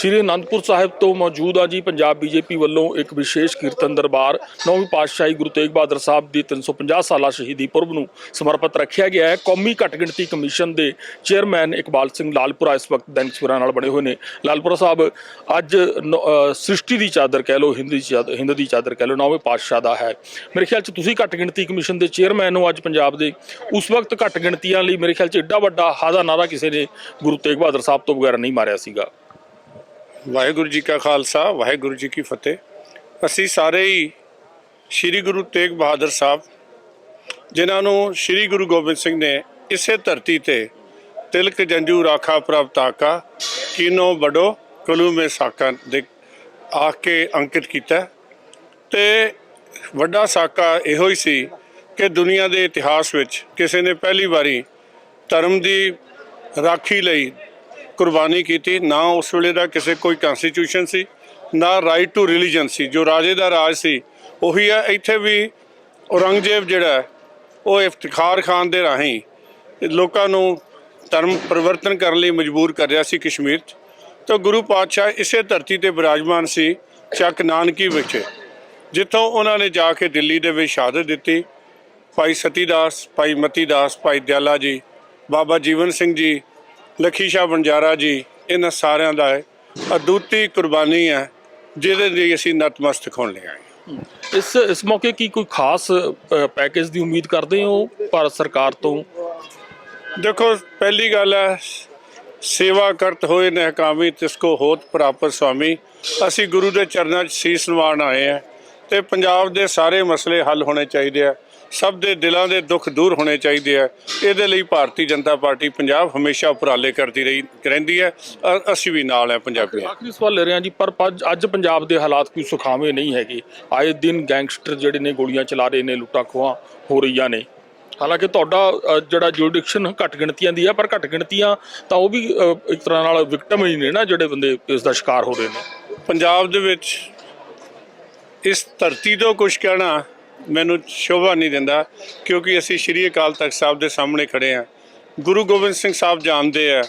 ਸ੍ਰੀ ਅਨੰਦਪੁਰ ਸਾਹਿਬ ਤੋਂ ਮੌਜੂਦ ਆ ਜੀ ਪੰਜਾਬ ਬੀਜੇਪੀ ਵੱਲੋਂ ਇੱਕ ਵਿਸ਼ੇਸ਼ ਕੀਰਤਨ ਦਰਬਾਰ, ਨੌਵੀਂ ਪਾਤਸ਼ਾਹੀ ਗੁਰੂ ਤੇਗ ਬਹਾਦਰ ਸਾਹਿਬ ਦੀ 350 ਸਾਲਾ ਸ਼ਹੀਦੀ ਪੁਰਬ ਨੂੰ ਸਮਰਪਿਤ ਰੱਖਿਆ ਗਿਆ ਹੈ। ਕੌਮੀ ਘੱਟ ਗਿਣਤੀ ਕਮਿਸ਼ਨ ਦੇ ਚੇਅਰਮੈਨ ਇਕਬਾਲ ਸਿੰਘ ਲਾਲਪੁਰਾ ਇਸ ਵਕਤ ਦੈਨਿਕ ਸਵੇਰਾ ਨਾਲ ਬਣੇ ਹੋਏ ਨੇ। ਲਾਲਪੁਰਾ ਸਾਹਿਬ, ਅੱਜ ਨ- ਸ੍ਰਿਸ਼ਟੀ ਦੀ ਚਾਦਰ ਕਹਿ ਲਓ, ਹਿੰਦ ਦੀ ਚਾਦਰ ਹਿੰਦ ਦੀ ਚਾਦਰ ਕਹਿ ਲਓ, ਨੌਵੇਂ ਪਾਤਸ਼ਾਹ ਦਾ ਹੈ। ਮੇਰੇ ਖਿਆਲ 'ਚ ਤੁਸੀਂ ਘੱਟ ਗਿਣਤੀ ਕਮਿਸ਼ਨ ਦੇ ਚੇਅਰਮੈਨ ਹੋ ਅੱਜ ਪੰਜਾਬ ਦੇ। ਉਸ ਵਕਤ ਘੱਟ ਗਿਣਤੀਆਂ ਲਈ ਮੇਰੇ ਖਿਆਲ 'ਚ ਏਡਾ ਵੱਡਾ ਹਾਦਾ ਨਾਰਾ ਕਿਸੇ ਨੇ ਗੁਰੂ ਤੇਗ ਬਹਾਦਰ ਸਾਹਿਬ ਤੋਂ ਬਗੈਰ ਨਹੀਂ ਮਾਰਿਆ ਸੀਗਾ। ਵਾਹਿਗੁਰੂ ਜੀ ਕਾ ਖਾਲਸਾ, ਵਾਹਿਗੁਰੂ ਜੀ ਕੀ ਫਤਿਹ। ਅਸੀਂ ਸਾਰੇ ਹੀ ਸ੍ਰੀ ਗੁਰੂ ਤੇਗ ਬਹਾਦਰ ਸਾਹਿਬ, ਜਿਨ੍ਹਾਂ ਨੂੰ ਸ੍ਰੀ ਗੁਰੂ ਗੋਬਿੰਦ ਸਿੰਘ ਨੇ ਇਸੇ ਧਰਤੀ ਤੇ ਤਿਲਕ ਜੰਜੂ ਰਾਖਾ ਪ੍ਰਭ ਤਾਕਾ, ਕੀਨੋ ਬੜੋ ਕਲੂ ਮੇ ਸਾਕਾ ਦੇ ਆ ਕੇ ਅੰਕਿਤ ਕੀਤਾ। ਤੇ ਵੱਡਾ ਸਾਕਾ ਇਹੋ ਹੀ ਸੀ ਕਿ ਦੁਨੀਆ ਦੇ ਇਤਿਹਾਸ ਵਿੱਚ ਕਿਸੇ ਨੇ ਪਹਿਲੀ ਵਾਰੀ ਧਰਮ ਦੀ ਰਾਖੀ ਲਈ ਕੁਰਬਾਨੀ ਕੀਤੀ, ਨਾ ਉਸ ਵੇਲੇ ਦਾ ਕਿਸੇ ਕੋਈ ਕਨਸਟੀਟਿਊਸ਼ਨ ਸੀ, ਨਾ ਰਾਈਟ ਟੂ ਰਿਲੀਜਨ ਸੀ, ਜੋ ਰਾਜੇ ਦਾ ਰਾਜ ਸੀ, ਉਹੀ ਹੈ, ਇੱਥੇ ਵੀ ਔਰੰਗਜ਼ੇਬ ਜਿਹੜਾ ਉਹ ਇਫਤਖਾਰ ਖਾਨ ਦੇ ਰਾਹੀਂ ਲੋਕਾਂ ਨੂੰ ਧਰਮ ਪਰਿਵਰਤਨ ਕਰਨ ਲਈ ਮਜਬੂਰ ਕਰ ਰਿਹਾ ਸੀ ਕਸ਼ਮੀਰ 'ਚ। ਤਾਂ ਗੁਰੂ ਪਾਤਸ਼ਾਹ ਇਸੇ ਧਰਤੀ ਤੇ ਬਿਰਾਜਮਾਨ ਸੀ, ਚੱਕ ਨਾਨਕੀ ਵਿੱਚ। ਜਿੱਥੋਂ ਉਹਨਾਂ ਨੇ ਜਾ ਕੇ ਦਿੱਲੀ ਦੇ ਵਿੱਚ ਸ਼ਹਾਦਤ ਦਿੱਤੀ। ਭਾਈ ਸਤੀਦਾਸ, ਭਾਈ ਮਤੀਦਾਸ, ਭਾਈ ਦਿਆਲਾ ਜੀ, ਬਾਬਾ ਜੀਵਨ ਸਿੰਘ ਜੀ ਲਖੀ ਸ਼ਾਹ ਬੰਜਾਰਾ ਜੀ ਇਹਨਾਂ ਸਾਰਿਆਂ ਦਾ ਹੈ ਅਦੁੱਤੀ ਕੁਰਬਾਨੀ ਹੈ ਜਿਹਦੇ ਲਈ ਅਸੀਂ ਨਤਮਸਤਕ ਹੋਣ ਲਈ ਆਏ ਹਾਂ। ਇਸ ਇਸ ਮੌਕੇ ਕੀ ਕੋਈ ਖਾਸ ਪੈਕੇਜ ਦੀ ਉਮੀਦ ਕਰਦੇ ਹੋ ਭਾਰਤ ਸਰਕਾਰ ਤੋਂ? ਦੇਖੋ ਪਹਿਲੀ ਗੱਲ ਹੈ ਸੇਵਾ ਕਰਤ ਹੋਏ ਨੇ ਹਕਾਮੀ ਤਿਸ ਕੋ ਹੋਤ ਪ੍ਰਾਪਤ ਸੁਆਮੀ। ਅਸੀਂ ਗੁਰੂ ਦੇ ਚਰਨਾਂ 'ਚ ਸੀਸ ਨਿਵਾਉਣ ਆਏ ਆ ਤੇ ਪੰਜਾਬ ਦੇ ਸਾਰੇ ਮਸਲੇ ਹੱਲ ਹੋਣੇ ਚਾਹੀਦੇ ਆ। ਸਭ ਦੇ ਦਿਲਾਂ ਦੇ ਦੁੱਖ ਦੂਰ ਹੋਣੇ ਚਾਹੀਦੇ ਆ। ਇਹਦੇ ਲਈ ਭਾਰਤੀ ਜਨਤਾ ਪਾਰਟੀ ਪੰਜਾਬ ਹਮੇਸ਼ਾ ਉਪਰਾਲੇ ਕਰਦੀ ਰਹੀ ਰਹਿੰਦੀ ਹੈ। ਅ- ਅਸੀਂ ਵੀ ਨਾਲ ਹੈ ਪੰਜਾਬੀ ਆਖਰੀ ਸਵਾਲ ਲੈ ਰਿਹਾ ਜੀ ਪਰ ਪੱਜ- ਅੱਜ ਪੰਜਾਬ ਦੇ ਹਾਲਾਤ ਕੋਈ ਸੁਖਾਵੇਂ ਨਹੀਂ ਹੈਗੇ। ਆਏ ਦਿਨ ਗੈਂਗਸਟਰ ਜਿਹੜੇ ਨੇ ਗੋਲੀਆਂ ਚਲਾ ਰਹੇ ਨੇ ਲੁੱਟਾਂ ਖੋਹਾਂ ਹੋ ਰਹੀਆਂ ਨੇ। ਹਾਲਾਂਕਿ ਤੁਹਾਡਾ ਅ, ਜਿਹੜਾ ਜੁਰਿਡਿਕਸ਼ਨ ਘੱਟ ਗਿਣਤੀਆਂ ਦੀ ਆ ਪਰ ਘੱਟ ਗਿਣਤੀਆਂ ਤਾਂ ਉਹ ਵੀ ਅ, ਇੱਕ ਤਰ੍ਹਾਂ ਨਾਲ ਵਿਕਟਮ ਹੀ ਨੇ ਨਾ ਜਿਹੜੇ ਬੰਦੇ ਇਸ ਦਾ ਸ਼ਿਕਾਰ ਹੋ ਰਹੇ ਨੇ। ਪੰਜਾਬ ਦੇ ਵਿੱਚ ਇਸ ਧਰਤੀ ਤੋਂ ਕੁਝ ਕਹਿਣਾ ਮੈਨੂੰ ਸ਼ੋਭਾ ਨਹੀਂ ਦਿੰਦਾ, ਕਿਉਂਕਿ ਅਸੀਂ ਸ਼੍ਰੀ ਅਕਾਲ ਤਖਤ ਸਾਹਿਬ ਦੇ ਸਾਹਮਣੇ ਖੜੇ ਹਾਂ। ਗੁਰੂ ਗੋਬਿੰਦ ਸਿੰਘ ਸਾਹਿਬ ਜਾਣਦੇ ਆ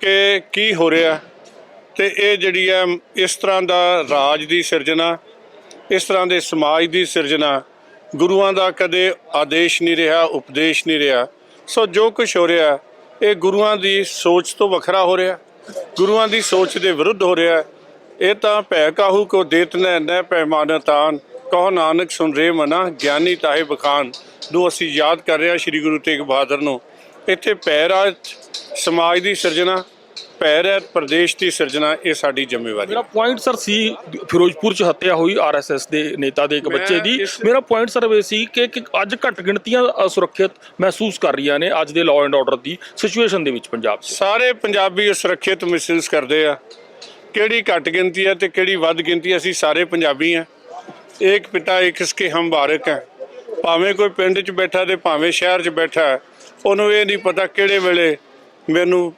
ਕਿ ਕੀ ਹੋ ਰਿਹਾ। ਤੇ ਇਹ ਜਿਹੜੀ ਹੈ, ਇਸ ਤਰ੍ਹਾਂ ਦਾ ਰਾਜ ਦੀ ਸਿਰਜਣਾ, ਇਸ ਤਰ੍ਹਾਂ ਦੇ ਸਮਾਜ ਦੀ ਸਿਰਜਣਾ, ਗੁਰੂਆਂ ਦਾ ਕਦੇ ਆਦੇਸ਼ ਨਹੀਂ ਰਿਹਾ, ਉਪਦੇਸ਼ ਨਹੀਂ ਰਿਹਾ। ਸੋ ਜੋ ਕੁਝ ਹੋ ਰਿਹਾ, ਇਹ ਗੁਰੂਆਂ ਦੀ ਸੋਚ ਤੋਂ ਵੱਖਰਾ ਹੋ ਰਿਹਾ। ਗੁਰੂਆਂ ਦੀ ਸੋਚ ਦੇ ਵਿਰੁੱਧ ਹੋ ਰਿਹਾ। ਇਹ ਤਾਂ ਭੈ ਕਾਹੂ ਕੋ ਦੇਤ ਨੈ ਨੈ ਪੈਮਾਨਤਾਨ ਕਹੋ ਨਾਨਕ ਸੁਨ ਰੇ ਮਨਾ ਗਿਆਨੀ ਤਾਹੇ ਬਖਾਨ। ਨੂੰ ਅਸੀਂ ਯਾਦ ਕਰ ਰਹੇ ਹਾਂ ਸ੍ਰੀ ਗੁਰੂ ਤੇਗ ਬਹਾਦਰ ਨੂੰ। ਇੱਥੇ ਭੈ ਰਾਜ ਸਮਾਜ ਦੀ ਸਿਰਜਣਾ ਭੈ ਰਹਿਤ ਪ੍ਰਦੇਸ਼ ਦੀ ਸਿਰਜਣਾ ਇਹ ਸਾਡੀ ਜ਼ਿੰਮੇਵਾਰੀ ਮੇਰਾ ਪੁਆਇੰਟ ਸਰ ਸੀ ਫਿਰੋਜ਼ਪੁਰ ਚ ਹੱਤਿਆ ਹੋਈ ਆਰਐਸਐਸ ਦੇ ਨੇਤਾ ਦੇ ਇੱਕ ਬੱਚੇ ਦੀ। ਮੇਰਾ ਪੁਆਇੰਟ ਸਰ ਇਹ ਸੀ ਕਿ ਅੱਜ ਘੱਟ ਗਿਣਤੀਆਂ ਅਸੁਰੱਖਿਅਤ ਮਹਿਸੂਸ ਕਰ ਰਹੀਆਂ ਨੇ ਅੱਜ ਦੇ ਲਾਅ ਐਂਡ ਆਰਡਰ ਦੀ ਸਿਚੁਏਸ਼ਨ ਦੇ ਵਿੱਚ ਪੰਜਾਬ 'ਚ। ਸਾਰੇ ਪੰਜਾਬੀ ਸੁਰੱਖਿਅਤ ਮਹਿਸੂਸ ਕਰਦੇ ਆ। ਕਿਹੜੀ ਘੱਟ ਗਿਣਤੀ ਹੈ ਤੇ ਕਿਹੜੀ ਵੱਧ ਗਿਣਤੀ ਹੈ, ਅਸੀਂ ਸਾਰੇ ਪੰਜਾਬੀ ਆ ਇੱਕ ਪਿਤਾ, ਇੱਕ ਇਸਕੇ ਹਮ ਬਾਰਕ ਹੈ। ਭਾਵੇਂ ਕੋਈ ਪਿੰਡ 'ਚ ਬੈਠਾ ਤੇ ਭਾਵੇਂ ਸ਼ਹਿਰ 'ਚ ਬੈਠਾ ਉਹਨੂੰ ਇਹ ਨਹੀਂ ਪਤਾ ਕਿਹੜੇ ਵੇਲੇ ਮੈਨੂੰ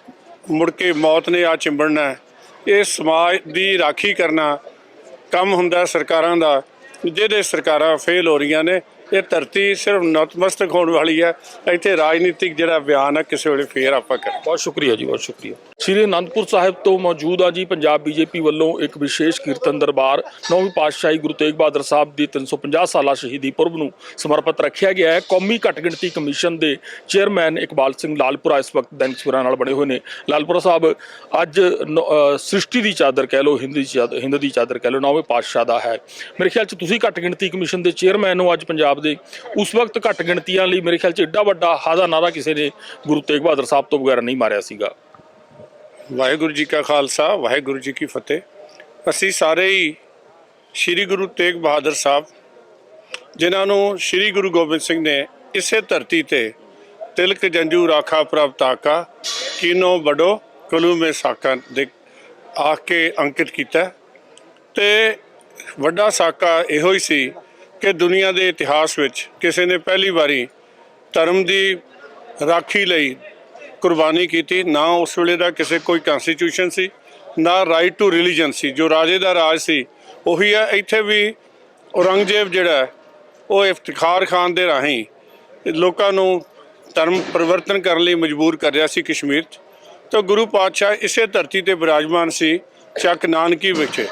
ਮੁੜ ਕੇ ਮੌਤ ਨੇ ਆ ਚਿੰਬੜਨਾ ਇਹ ਸਮਾਜ ਦੀ ਰਾਖੀ ਕਰਨਾ ਕੰਮ ਹੁੰਦਾ ਸਰਕਾਰਾਂ ਦਾ, ਜਿਹਦੇ ਸਰਕਾਰਾਂ ਫੇਲ ਹੋ ਰਹੀਆਂ ਨੇ। ਇਹ ਧਰਤੀ ਸਿਰਫ ਨਤਮਸਤਕ ਹੋਣ ਵਾਲੀ ਹੈ। ਇੱਥੇ ਰਾਜਨੀਤਿਕ ਜਿਹੜਾ ਬਿਆਨ ਹੈ, ਕਿਸੇ ਵੇਲੇ ਫੇਰ ਆਪਾਂ ਕਰਾਂਗੇ। ਬਹੁਤ ਸ਼ੁਕਰੀਆ ਜੀ, ਬਹੁਤ ਸ਼ੁਕਰੀਆ। ਸ੍ਰੀ ਅਨੰਦਪੁਰ ਸਾਹਿਬ ਤੋਂ ਮੌਜੂਦ ਆ ਜੀ ਪੰਜਾਬ ਬੀਜੇਪੀ ਵੱਲੋਂ ਇੱਕ ਵਿਸ਼ੇਸ਼ ਕੀਰਤਨ ਦਰਬਾਰ, ਨੌਵੀਂ ਪਾਤਸ਼ਾਹੀ ਗੁਰੂ ਤੇਗ ਬਹਾਦਰ ਸਾਹਿਬ ਦੀ 350 ਸਾਲਾ ਸ਼ਹੀਦੀ ਪੁਰਬ ਨੂੰ ਸਮਰਪਿਤ ਰੱਖਿਆ ਗਿਆ ਹੈ। ਕੌਮੀ ਘੱਟ ਗਿਣਤੀ ਕਮਿਸ਼ਨ ਦੇ ਚੇਅਰਮੈਨ ਇਕਬਾਲ ਸਿੰਘ ਲਾਲਪੁਰਾ ਇਸ ਵਕਤ ਦੈਨਿਕ ਸਵੇਰਾ ਨਾਲ ਬਣੇ ਹੋਏ ਨੇ। ਲਾਲਪੁਰਾ ਸਾਹਿਬ, ਅੱਜ ਨ- ਸ੍ਰਿਸ਼ਟੀ ਦੀ ਚਾਦਰ ਕਹਿ ਲਓ, ਹਿੰਦ ਦੀ ਚਾਦਰ, ਹਿੰਦ ਦੀ ਚਾਦਰ ਕਹਿ ਲਓ, ਨੌਵੇਂ ਪਾਤਸ਼ਾਹ ਦਾ ਹੈ। ਮੇਰੇ ਖਿਆਲ 'ਚ ਤੁਸੀਂ ਘੱਟ ਗਿਣਤੀ ਕਮਿਸ਼ਨ ਦੇ ਚੇਅਰਮੈਨ ਹੋ ਅੱਜ ਪੰਜਾਬ ਦੇ। ਉਸ ਵਕਤ ਘੱਟ ਗਿਣਤੀਆਂ ਲਈ ਮੇਰੇ ਖਿਆਲ 'ਚ ਏਡਾ ਵੱਡਾ ਹਾਜ਼ਾ ਨਾਰਾ ਕਿਸੇ ਨੇ ਗੁਰੂ ਤੇਗ ਬਹਾਦਰ ਸਾਹਿਬ ਤੋਂ ਬਗੈਰ ਨਹੀਂ ਮਾਰਿਆ ਸੀਗਾ। ਵਾਹਿਗੁਰੂ ਜੀ ਕਾ ਖਾਲਸਾ, ਵਾਹਿਗੁਰੂ ਜੀ ਕੀ ਫਤਿਹ। ਅਸੀਂ ਸਾਰੇ ਹੀ ਸ੍ਰੀ ਗੁਰੂ ਤੇਗ ਬਹਾਦਰ ਸਾਹਿਬ, ਜਿਨ੍ਹਾਂ ਨੂੰ ਸ੍ਰੀ ਗੁਰੂ ਗੋਬਿੰਦ ਸਿੰਘ ਨੇ ਇਸੇ ਧਰਤੀ ਤੇ ਤਿਲਕ ਜੰਜੂ ਰਾਖਾ ਪ੍ਰਭ ਤਾਕਾ ਕੀਨੋ ਬੜੋ ਕਲੂ ਮੇ ਸਾਕਾ ਦੇ ਆ ਕੇ ਅੰਕਿਤ ਕੀਤਾ। ਤੇ ਵੱਡਾ ਸਾਕਾ ਇਹੋ ਹੀ ਸੀ ਕਿ ਦੁਨੀਆ ਦੇ ਇਤਿਹਾਸ ਵਿੱਚ ਕਿਸੇ ਨੇ ਪਹਿਲੀ ਵਾਰੀ ਧਰਮ ਦੀ ਰਾਖੀ ਲਈ ਕੁਰਬਾਨੀ ਕੀਤੀ, ਨਾ ਉਸ ਵੇਲੇ ਦਾ ਕਿਸੇ ਕੋਈ ਕਨਸਟੀਟਿਊਸ਼ਨ ਸੀ, ਨਾ ਰਾਈਟ ਟੂ ਰਿਲੀਜਨ ਸੀ, ਜੋ ਰਾਜੇ ਦਾ ਰਾਜ ਸੀ, ਉਹੀ ਹੈ, ਇੱਥੇ ਵੀ ਔਰੰਗਜ਼ੇਬ ਜਿਹੜਾ ਉਹ ਇਫਤਖਾਰ ਖਾਨ ਦੇ ਰਾਹੀਂ ਲੋਕਾਂ ਨੂੰ ਧਰਮ ਪਰਿਵਰਤਨ ਕਰਨ ਲਈ ਮਜਬੂਰ ਕਰ ਰਿਹਾ ਸੀ ਕਸ਼ਮੀਰ 'ਚ। ਤਾਂ ਗੁਰੂ ਪਾਤਸ਼ਾਹ ਇਸੇ ਧਰਤੀ ਤੇ ਬਿਰਾਜਮਾਨ ਸੀ, ਚੱਕ ਨਾਨਕੀ ਵਿੱਚ।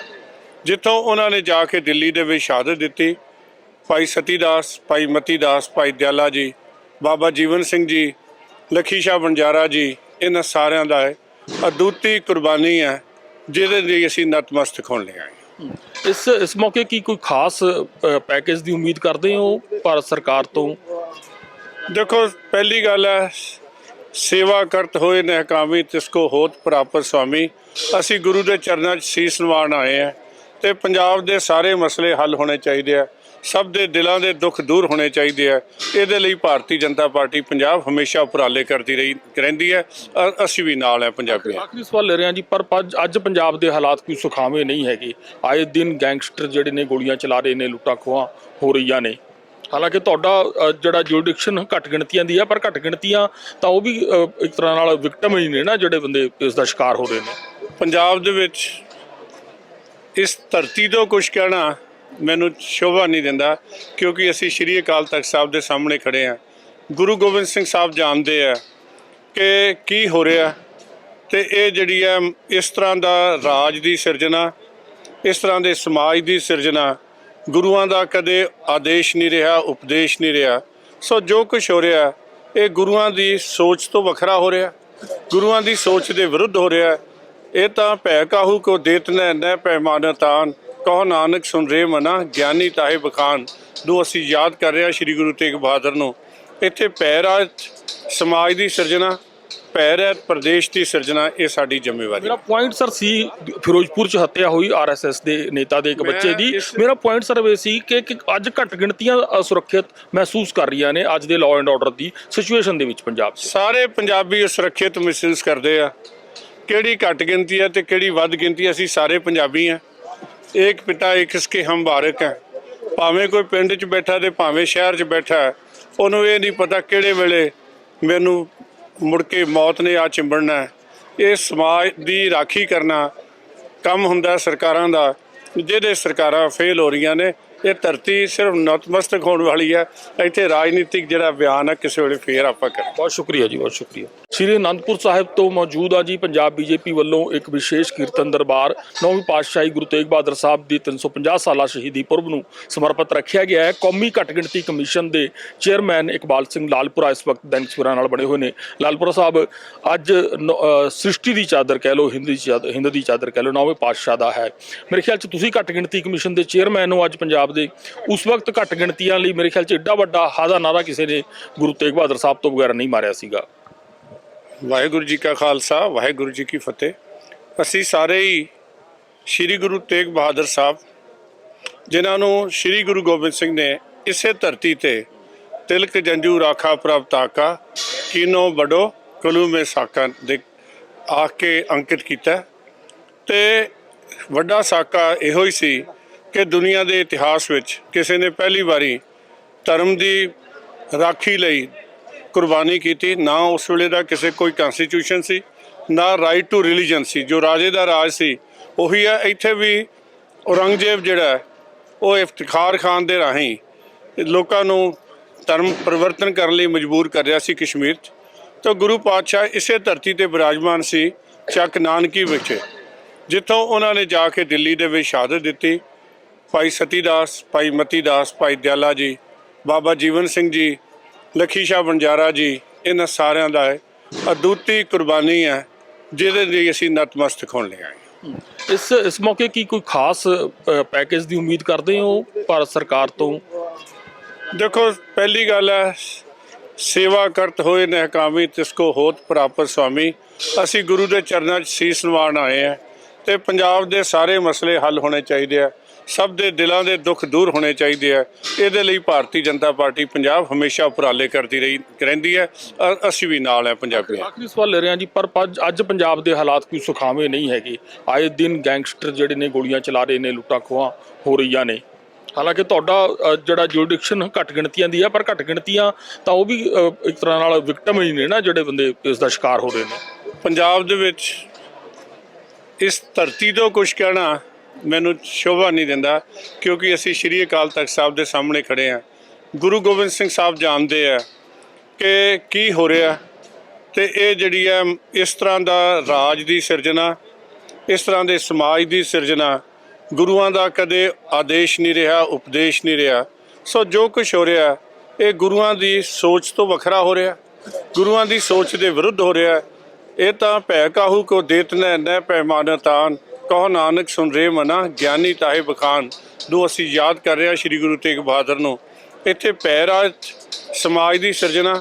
ਜਿੱਥੋਂ ਉਹਨਾਂ ਨੇ ਜਾ ਕੇ ਦਿੱਲੀ ਦੇ ਵਿੱਚ ਸ਼ਹਾਦਤ ਦਿੱਤੀ। ਭਾਈ ਸਤੀਦਾਸ, ਭਾਈ ਮਤੀਦਾਸ, ਭਾਈ ਦਿਆਲਾ ਜੀ, ਬਾਬਾ ਜੀਵਨ ਸਿੰਘ ਜੀ ਲਖੀ ਸ਼ਾਹ ਬੰਜਾਰਾ ਜੀ ਇਹਨਾਂ ਸਾਰਿਆਂ ਦਾ ਹੈ ਅਦੁੱਤੀ ਕੁਰਬਾਨੀ ਹੈ ਜਿਹਦੇ ਲਈ ਅਸੀਂ ਨਤਮਸਤਕ ਹੋਣ ਲਈ ਆਏ। ਇਸ ਇਸ ਮੌਕੇ ਕੀ ਕੋਈ ਖਾਸ ਪੈਕੇਜ ਦੀ ਉਮੀਦ ਕਰਦੇ ਹੋ ਭਾਰਤ ਸਰਕਾਰ ਤੋਂ? ਦੇਖੋ ਪਹਿਲੀ ਗੱਲ ਹੈ ਸੇਵਾ ਕਰਤ ਹੋਏ ਨੇ ਹਕਾਮੀ ਤਿਸ ਕੋ ਹੋਤ ਪ੍ਰਾਪਤ ਸੁਆਮੀ ਅਸੀਂ ਗੁਰੂ ਦੇ ਚਰਨਾਂ 'ਚ ਸੀਸ ਨਿਵਾਉਣ ਆਏ ਆ ਤੇ ਪੰਜਾਬ ਦੇ ਸਾਰੇ ਮਸਲੇ ਹੱਲ ਹੋਣੇ ਚਾਹੀਦੇ ਆ। ਸਭ ਦੇ ਦਿਲਾਂ ਦੇ ਦੁੱਖ ਦੂਰ ਹੋਣੇ ਚਾਹੀਦੇ ਆ। ਇਹਦੇ ਲਈ ਭਾਰਤੀ ਜਨਤਾ ਪਾਰਟੀ ਪੰਜਾਬ ਹਮੇਸ਼ਾ ਉਪਰਾਲੇ ਕਰਦੀ ਰਹੀ ਰਹਿੰਦੀ ਹੈ। ਅਸੀਂ ਵੀ ਨਾਲ ਹੈ ਪੰਜਾਬੀਆਂ। ਆਖਰੀ ਸਵਾਲ ਲੈ ਰਿਹਾ ਜੀ ਪਰ ਅੱਜ ਪੰਜਾਬ ਦੇ ਹਾਲਾਤ ਕੋਈ ਸੁਖਾਵੇਂ ਨਹੀਂ ਹੈਗੇ। ਆਏ ਦਿਨ ਗੈਂਗਸਟਰ ਜਿਹੜੇ ਨੇ ਗੋਲੀਆਂ ਚਲਾ ਰਹੇ ਨੇ ਲੁੱਟਾਂ ਖੋਹਾਂ ਹੋ ਰਹੀਆਂ ਨੇ। ਹਾਲਾਂਕਿ ਤੁਹਾਡਾ ਜਿਹੜਾ ਜੁਰਿਡਿਕਸ਼ਨ ਘੱਟ ਗਿਣਤੀਆਂ ਦੀ ਆ ਪਰ ਘੱਟ ਗਿਣਤੀਆਂ ਤਾਂ ਉਹ ਵੀ ਇੱਕ ਤਰ੍ਹਾਂ ਨਾਲ ਵਿਕਟਮ ਹੀ ਨੇ ਨਾ ਜਿਹੜੇ ਬੰਦੇ ਇਸ ਦਾ ਸ਼ਿਕਾਰ ਹੋ ਰਹੇ ਨੇ। ਪੰਜਾਬ ਦੇ ਵਿੱਚ ਇਸ ਧਰਤੀ ਤੋਂ ਕੁਝ ਕਹਿਣਾ ਮੈਨੂੰ ਸ਼ੋਭਾ ਨਹੀਂ ਦਿੰਦਾ, ਕਿਉਂਕਿ ਅਸੀਂ ਸ਼੍ਰੀ ਅਕਾਲ ਤਖਤ ਸਾਹਿਬ ਦੇ ਸਾਹਮਣੇ ਖੜੇ ਆ ਗੁਰੂ ਗੋਬਿੰਦ ਸਿੰਘ ਸਾਹਿਬ ਜਾਣਦੇ ਆ ਕਿ ਕੀ ਹੋ ਰਿਹਾ। ਤੇ ਇਹ ਜਿਹੜੀ ਹੈ, ਇਸ ਤਰ੍ਹਾਂ ਦਾ ਰਾਜ ਦੀ ਸਿਰਜਣਾ, ਇਸ ਤਰ੍ਹਾਂ ਦੇ ਸਮਾਜ ਦੀ ਸਿਰਜਣਾ, ਗੁਰੂਆਂ ਦਾ ਕਦੇ ਆਦੇਸ਼ ਨਹੀਂ ਰਿਹਾ, ਉਪਦੇਸ਼ ਨਹੀਂ ਰਿਹਾ। ਸੋ ਜੋ ਕੁਝ ਹੋ ਰਿਹਾ, ਇਹ ਗੁਰੂਆਂ ਦੀ ਸੋਚ ਤੋਂ ਵੱਖਰਾ ਹੋ ਰਿਹਾ। ਗੁਰੂਆਂ ਦੀ ਸੋਚ ਦੇ ਵਿਰੁੱਧ ਹੋ ਰਿਹਾ। ਇਹ ਤਾਂ ਭੈ ਕਾਹੂ ਕੋ ਦੇਤ ਨੈ ਨੈ ਤਾਨ। ਕਹੋ ਨਾਨਕ ਸੁਨ ਰੇ ਮਨਾ ਗਿਆਨੀ ਤਾਹੇ ਬਖਾਨ। ਨੂੰ ਅਸੀਂ ਯਾਦ ਕਰ ਰਹੇ ਹਾਂ ਸ੍ਰੀ ਗੁਰੂ ਤੇਗ ਬਹਾਦਰ ਨੂੰ ਇੱਥੇ ਭੈ ਰਾਜ ਸਮਾਜ ਦੀ ਸਿਰਜਣਾ ਭੈ ਰਹਿਤ ਪ੍ਰਦੇਸ਼ ਦੀ ਸਿਰਜਣਾ ਇਹ ਸਾਡੀ ਜ਼ਿੰਮੇਵਾਰੀ ਮੇਰਾ ਪੁਆਇੰਟ ਸਰ ਸੀ ਫਿਰੋਜ਼ਪੁਰ ਚ ਹੱਤਿਆ ਹੋਈ ਆਰਐਸਐਸ ਦੇ ਨੇਤਾ ਦੇ ਇੱਕ ਬੱਚੇ ਦੀ। ਮੇਰਾ ਪੁਆਇੰਟ ਸਰ ਇਹ ਸੀ ਕਿ ਅੱਜ ਘੱਟ ਗਿਣਤੀਆਂ ਅਸੁਰੱਖਿਅਤ ਮਹਿਸੂਸ ਕਰ ਰਹੀਆਂ ਨੇ ਅੱਜ ਦੇ ਲਾਅ ਐਂਡ ਆਰਡਰ ਦੀ ਸਿਚੁਏਸ਼ਨ ਦੇ ਵਿੱਚ ਪੰਜਾਬ ਸਾਰੇ ਪੰਜਾਬੀ ਸੁਰੱਖਿਅਤ ਮਹਿਸੂਸ ਕਰਦੇ ਆ। ਕਿਹੜੀ ਘੱਟ ਗਿਣਤੀ ਹੈ ਤੇ ਕਿਹੜੀ ਵੱਧ ਗਿਣਤੀ ਹੈ, ਅਸੀਂ ਸਾਰੇ ਪੰਜਾਬੀ ਆ ਇੱਕ ਪਿਤਾ, ਇੱਕ ਇਸਕੇ ਹਮ ਵਾਰਕ ਹੈ। ਭਾਵੇਂ ਕੋਈ ਪਿੰਡ 'ਚ ਬੈਠਾ ਤੇ ਭਾਵੇਂ ਸ਼ਹਿਰ 'ਚ ਬੈਠਾ ਉਹਨੂੰ ਇਹ ਨਹੀਂ ਪਤਾ ਕਿਹੜੇ ਵੇਲੇ ਮੈਨੂੰ ਮੁੜ ਕੇ ਮੌਤ ਨੇ ਆ ਚਿੰਬੜਨਾ ਇਹ ਸਮਾਜ ਦੀ ਰਾਖੀ ਕਰਨਾ ਕੰਮ ਹੁੰਦਾ ਸਰਕਾਰਾਂ ਦਾ, ਜਿਹਦੇ ਸਰਕਾਰਾਂ ਫੇਲ ਹੋ ਰਹੀਆਂ ਨੇ। ਇਹ ਧਰਤੀ ਸਿਰਫ ਨਤਮਸਤਕ ਹੋਣ ਵਾਲੀ ਹੈ। ਇੱਥੇ ਰਾਜਨੀਤਿਕ ਜਿਹੜਾ ਬਿਆਨ ਹੈ, ਕਿਸੇ ਵੇਲੇ ਫੇਰ ਆਪਾਂ ਕਰਾਂਗੇ। ਬਹੁਤ ਸ਼ੁਕਰੀਆ ਜੀ, ਬਹੁਤ ਸ਼ੁਕਰੀਆ। ਸ੍ਰੀ ਅਨੰਦਪੁਰ ਸਾਹਿਬ ਤੋਂ ਮੌਜੂਦ ਆ ਜੀ ਪੰਜਾਬ ਬੀਜੇਪੀ ਵੱਲੋਂ ਇੱਕ ਵਿਸ਼ੇਸ਼ ਕੀਰਤਨ ਦਰਬਾਰ, ਨੌਵੀਂ ਪਾਤਸ਼ਾਹੀ ਗੁਰੂ ਤੇਗ ਬਹਾਦਰ ਸਾਹਿਬ ਦੀ 350 ਸਾਲਾ ਸ਼ਹੀਦੀ ਪੁਰਬ ਨੂੰ ਸਮਰਪਿਤ ਰੱਖਿਆ ਗਿਆ ਹੈ। ਕੌਮੀ ਘੱਟ ਗਿਣਤੀ ਕਮਿਸ਼ਨ ਦੇ ਚੇਅਰਮੈਨ ਇਕਬਾਲ ਸਿੰਘ ਲਾਲਪੁਰਾ ਇਸ ਵਕਤ ਦੈਨਿਕ ਸਵੇਰਾ ਨਾਲ ਬਣੇ ਹੋਏ ਨੇ। ਲਾਲਪੁਰਾ ਸਾਹਿਬ, ਅੱਜ ਨ- ਸ੍ਰਿਸ਼ਟੀ ਦੀ ਚਾਦਰ ਕਹਿ ਲਓ, ਹਿੰਦੀ ਚਾਦਰ, ਹਿੰਦ ਦੀ ਚਾਦਰ ਕਹਿ ਲਓ, ਨੌਵੇਂ ਪਾਤਸ਼ਾਹ ਦਾ ਹੈ। ਮੇਰੇ ਖਿਆਲ 'ਚ ਤੁਸੀਂ ਘੱਟ ਗਿਣਤੀ ਕਮਿਸ਼ਨ ਦੇ ਚੇਅਰਮੈਨ ਹੋ ਅੱਜ ਪੰਜਾਬ ਦੇ। ਉਸ ਵਕਤ ਘੱਟ ਗਿਣਤੀਆਂ ਲਈ ਮੇਰੇ ਖਿਆਲ 'ਚ ਏਡਾ ਵੱਡਾ ਹਾਦਾ ਨਾਰਾ ਕਿਸੇ ਨੇ ਗੁਰੂ ਤੇਗ ਬਹਾਦਰ ਸਾਹਿਬ ਤੋਂ ਬਗੈਰ ਨਹੀਂ ਮਾਰਿਆ ਸੀਗਾ। ਵਾਹਿਗੁਰੂ ਜੀ ਕਾ ਖਾਲਸਾ, ਵਾਹਿਗੁਰੂ ਜੀ ਕੀ ਫਤਿਹ। ਅਸੀਂ ਸਾਰੇ ਹੀ ਸ੍ਰੀ ਗੁਰੂ ਤੇਗ ਬਹਾਦਰ ਸਾਹਿਬ, ਜਿਨ੍ਹਾਂ ਨੂੰ ਸ੍ਰੀ ਗੁਰੂ ਗੋਬਿੰਦ ਸਿੰਘ ਨੇ ਇਸੇ ਧਰਤੀ ਤੇ ਤਿਲਕ ਜੰਜੂ ਰਾਖਾ ਪ੍ਰਭ ਤਾਕਾ ਕੀਨੋ ਬੜੋ ਕਲੂ ਮੇ ਸਾਕਾ ਦੇ ਆ ਕੇ ਅੰਕਿਤ ਕੀਤਾ। ਤੇ ਵੱਡਾ ਸਾਕਾ ਇਹੋ ਹੀ ਸੀ ਕਿ ਦੁਨੀਆ ਦੇ ਇਤਿਹਾਸ ਵਿੱਚ ਕਿਸੇ ਨੇ ਪਹਿਲੀ ਵਾਰੀ ਧਰਮ ਦੀ ਰਾਖੀ ਲਈ ਕੁਰਬਾਨੀ ਕੀਤੀ, ਨਾ ਉਸ ਵੇਲੇ ਦਾ ਕਿਸੇ ਕੋਈ ਕਨਸਟੀਟਿਊਸ਼ਨ ਸੀ, ਨਾ ਰਾਈਟ ਟੂ ਰਿਲੀਜਨ ਸੀ, ਜੋ ਰਾਜੇ ਦਾ ਰਾਜ ਸੀ, ਉਹੀ ਹੈ, ਇੱਥੇ ਵੀ ਔਰੰਗਜ਼ੇਬ ਜਿਹੜਾ ਉਹ ਇਫਤਖਾਰ ਖਾਨ ਦੇ ਰਾਹੀਂ ਲੋਕਾਂ ਨੂੰ ਧਰਮ ਪਰਿਵਰਤਨ ਕਰਨ ਲਈ ਮਜਬੂਰ ਕਰ ਰਿਹਾ ਸੀ ਕਸ਼ਮੀਰ 'ਚ। ਤਾਂ ਗੁਰੂ ਪਾਤਸ਼ਾਹ ਇਸੇ ਧਰਤੀ ਤੇ ਬਿਰਾਜਮਾਨ ਸੀ, ਚੱਕ ਨਾਨਕੀ ਵਿੱਚ, ਜਿੱਥੋਂ ਉਹਨਾਂ ਨੇ ਜਾ ਕੇ ਦਿੱਲੀ ਦੇ ਵਿੱਚ ਸ਼ਹਾਦਤ ਦਿੱਤੀ। ਭਾਈ ਸਤੀਦਾਸ, ਭਾਈ ਮਤੀਦਾਸ, ਭਾਈ ਦਿਆਲਾ ਜੀ, ਬਾਬਾ ਜੀਵਨ ਸਿੰਘ ਜੀ ਲਖੀ ਸ਼ਾਹ ਬੰਜਾਰਾ ਜੀ ਇਹਨਾਂ ਸਾਰਿਆਂ ਦਾ ਅਦੁੱਤੀ ਕੁਰਬਾਨੀ ਹੈ ਜਿਹਦੇ ਲਈ ਅਸੀਂ ਨਤਮਸਤਕ ਹੋਣ ਲਈ ਆਏ। ਇਸ ਇਸ ਮੌਕੇ ਕੀ ਕੋਈ ਖਾਸ ਪੈਕੇਜ ਦੀ ਉਮੀਦ ਕਰਦੇ ਹੋ ਭਾਰਤ ਸਰਕਾਰ ਤੋਂ? ਦੇਖੋ ਪਹਿਲੀ ਗੱਲ ਹੈ ਸੇਵਾ ਕਰਤ ਹੋਏ ਨੇ ਹਕਾਮੀ ਤਿਸ ਕੋ ਹੋਤ ਪ੍ਰਾਪਤ ਸੁਆਮੀ। ਅਸੀਂ ਗੁਰੂ ਦੇ ਚਰਨਾਂ 'ਚ ਸੀਸ ਨਿਵਾਉਣ ਆਏ ਆ ਤੇ ਪੰਜਾਬ ਦੇ ਸਾਰੇ ਮਸਲੇ ਹੱਲ ਹੋਣੇ ਚਾਹੀਦੇ ਆ। ਸਭ ਦੇ ਦਿਲਾਂ ਦੇ ਦੁੱਖ ਦੂਰ ਹੋਣੇ ਚਾਹੀਦੇ ਆ। ਇਹਦੇ ਲਈ ਭਾਰਤੀ ਜਨਤਾ ਪਾਰਟੀ ਪੰਜਾਬ ਹਮੇਸ਼ਾ ਉਪਰਾਲੇ ਕਰਦੀ ਰਹੀ ਰਹਿੰਦੀ ਹੈ। ਅ- ਅਸੀਂ ਵੀ ਨਾਲ ਹੈ ਪੰਜਾਬੀਆਂ। ਆਖਰੀ ਸਵਾਲ ਲੈ ਰਿਹਾ ਜੀ ਪਰ ਪੱਜ- ਅੱਜ ਪੰਜਾਬ ਦੇ ਹਾਲਾਤ ਕੋਈ ਸੁਖਾਵੇਂ ਨਹੀਂ ਹੈਗੇ। ਆਏ ਦਿਨ ਗੈਂਗਸਟਰ ਜਿਹੜੇ ਨੇ ਗੋਲੀਆਂ ਚਲਾ ਰਹੇ ਨੇ ਲੁੱਟਾਂ ਖੋਹਾਂ ਹੋ ਰਹੀਆਂ ਨੇ। ਹਾਲਾਂਕਿ ਤੁਹਾਡਾ ਅ, ਜਿਹੜਾ ਜੁਰਿਡਿਕਸ਼ਨ ਘੱਟ ਗਿਣਤੀਆਂ ਦੀ ਆ ਪਰ ਘੱਟ ਗਿਣਤੀਆਂ ਤਾਂ ਉਹ ਵੀ ਅ, ਇੱਕ ਤਰ੍ਹਾਂ ਨਾਲ ਵਿਕਟਮ ਹੀ ਨੇ ਨਾ ਜਿਹੜੇ ਬੰਦੇ ਇਸ ਦਾ ਸ਼ਿਕਾਰ ਹੋ ਰਹੇ ਨੇ। ਪੰਜਾਬ ਦੇ ਵਿੱਚ ਇਸ ਧਰਤੀ ਤੋਂ ਕੁਝ ਕਹਿਣਾ ਮੈਨੂੰ ਸ਼ੋਭਾ ਨਹੀਂ ਦਿੰਦਾ, ਕਿਉਂਕਿ ਅਸੀਂ ਸ੍ਰੀ ਅਕਾਲ ਤਖਤ ਸਾਹਿਬ ਦੇ ਸਾਹਮਣੇ ਖੜੇ ਆ ਗੁਰੂ ਗੋਬਿੰਦ ਸਿੰਘ ਸਾਹਿਬ ਜਾਣਦੇ ਆ ਕਿ ਕੀ ਹੋ ਰਿਹਾ। ਤੇ ਇਹ ਜਿਹੜੀ ਹੈ, ਇਸ ਤਰ੍ਹਾਂ ਦਾ ਰਾਜ ਦੀ ਸਿਰਜਣਾ, ਇਸ ਤਰ੍ਹਾਂ ਦੇ ਸਮਾਜ ਦੀ ਸਿਰਜਣਾ, ਗੁਰੂਆਂ ਦਾ ਕਦੇ ਆਦੇਸ਼ ਨਹੀਂ ਰਿਹਾ, ਉਪਦੇਸ਼ ਨਹੀਂ ਰਿਹਾ। ਸੋ ਜੋ ਕੁਝ ਹੋ ਰਿਹਾ, ਇਹ ਗੁਰੂਆਂ ਦੀ ਸੋਚ ਤੋਂ ਵੱਖਰਾ ਹੋ ਰਿਹਾ। ਗੁਰੂਆਂ ਦੀ ਸੋਚ ਦੇ ਵਿਰੁੱਧ ਹੋ ਰਿਹਾ। ਇਹ ਤਾਂ ਭੈ ਕਾਹੂ ਕੋ ਦੇਤ ਨੈ ਨੈ ਪੈਮਾਨਤਾਨ ਕਹੋ ਨਾਨਕ ਸੁਨ ਰੇ ਮਨਾ ਗਿਆਨੀ ਤਾਹੇ ਬਖਾਨ। ਨੂੰ ਅਸੀਂ ਯਾਦ ਕਰ ਰਹੇ ਹਾਂ ਸ੍ਰੀ ਗੁਰੂ ਤੇਗ ਬਹਾਦਰ ਨੂੰ। ਇੱਥੇ ਭੈ ਰਾਜ ਸਮਾਜ ਦੀ ਸਿਰਜਣਾ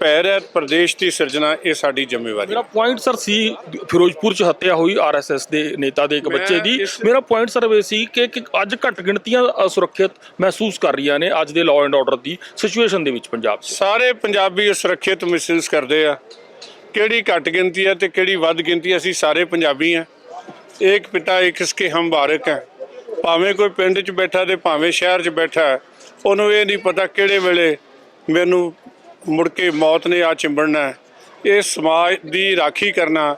ਭੈ ਰਹਿਤ ਪ੍ਰਦੇਸ਼ ਦੀ ਸਿਰਜਣਾ ਇਹ ਸਾਡੀ ਜ਼ਿੰਮੇਵਾਰੀ ਮੇਰਾ ਪੁਆਇੰਟ ਸਰ ਸੀ ਫਿਰੋਜ਼ਪੁਰ ਚ ਹੱਤਿਆ ਹੋਈ ਆਰਐਸਐਸ ਦੇ ਨੇਤਾ ਦੇ ਇੱਕ ਬੱਚੇ ਦੀ। ਮੇਰਾ ਪੁਆਇੰਟ ਸਰ ਇਹ ਸੀ ਕਿ ਅੱਜ ਘੱਟ ਗਿਣਤੀਆਂ ਅਸੁਰੱਖਿਅਤ ਮਹਿਸੂਸ ਕਰ ਰਹੀਆਂ ਨੇ ਅੱਜ ਦੇ ਲਾਅ ਐਂਡ ਆਰਡਰ ਦੀ ਸਿਚੁਏਸ਼ਨ ਦੇ ਵਿੱਚ ਪੰਜਾਬ 'ਚ। ਸਾਰੇ ਪੰਜਾਬੀ ਸੁਰੱਖਿਅਤ ਮਹਿਸੂਸ ਕਰਦੇ ਆ। ਕਿਹੜੀ ਘੱਟ ਗਿਣਤੀ ਹੈ ਤੇ ਕਿਹੜੀ ਵੱਧ ਗਿਣਤੀ ਹੈ, ਅਸੀਂ ਸਾਰੇ ਪੰਜਾਬੀ ਆ ਇੱਕ ਪਿਤਾ, ਇੱਕ ਇਸਕੇ ਹਮ ਬਾਰਕ ਹੈ। ਭਾਵੇਂ ਕੋਈ ਪਿੰਡ 'ਚ ਬੈਠਾ ਤੇ ਭਾਵੇਂ ਸ਼ਹਿਰ 'ਚ ਬੈਠਾ ਉਹਨੂੰ ਇਹ ਨਹੀਂ ਪਤਾ ਕਿਹੜੇ ਵੇਲੇ ਮੈਨੂੰ ਮੁੜ ਕੇ ਮੌਤ ਨੇ ਆ ਚਿੰਬੜਨਾ ਇਹ ਸਮਾਜ ਦੀ ਰਾਖੀ ਕਰਨਾ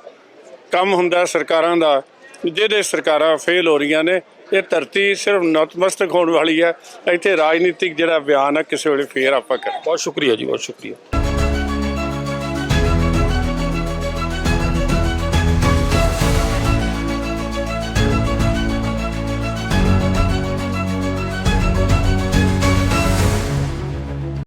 ਕੰਮ ਹੁੰਦਾ ਸਰਕਾਰਾਂ ਦਾ, ਜਿਹਦੇ ਸਰਕਾਰਾਂ ਫੇਲ ਹੋ ਰਹੀਆਂ ਨੇ। ਇਹ ਧਰਤੀ ਸਿਰਫ ਨਤਮਸਤਕ ਹੋਣ ਵਾਲੀ ਹੈ। ਇੱਥੇ ਰਾਜਨੀਤਿਕ ਜਿਹੜਾ ਬਿਆਨ ਹੈ, ਕਿਸੇ ਵੇਲੇ ਫੇਰ ਆਪਾਂ ਕਰਾਂਗੇ। ਬਹੁਤ ਸ਼ੁਕਰੀਆ ਜੀ, ਬਹੁਤ ਸ਼ੁਕਰੀਆ।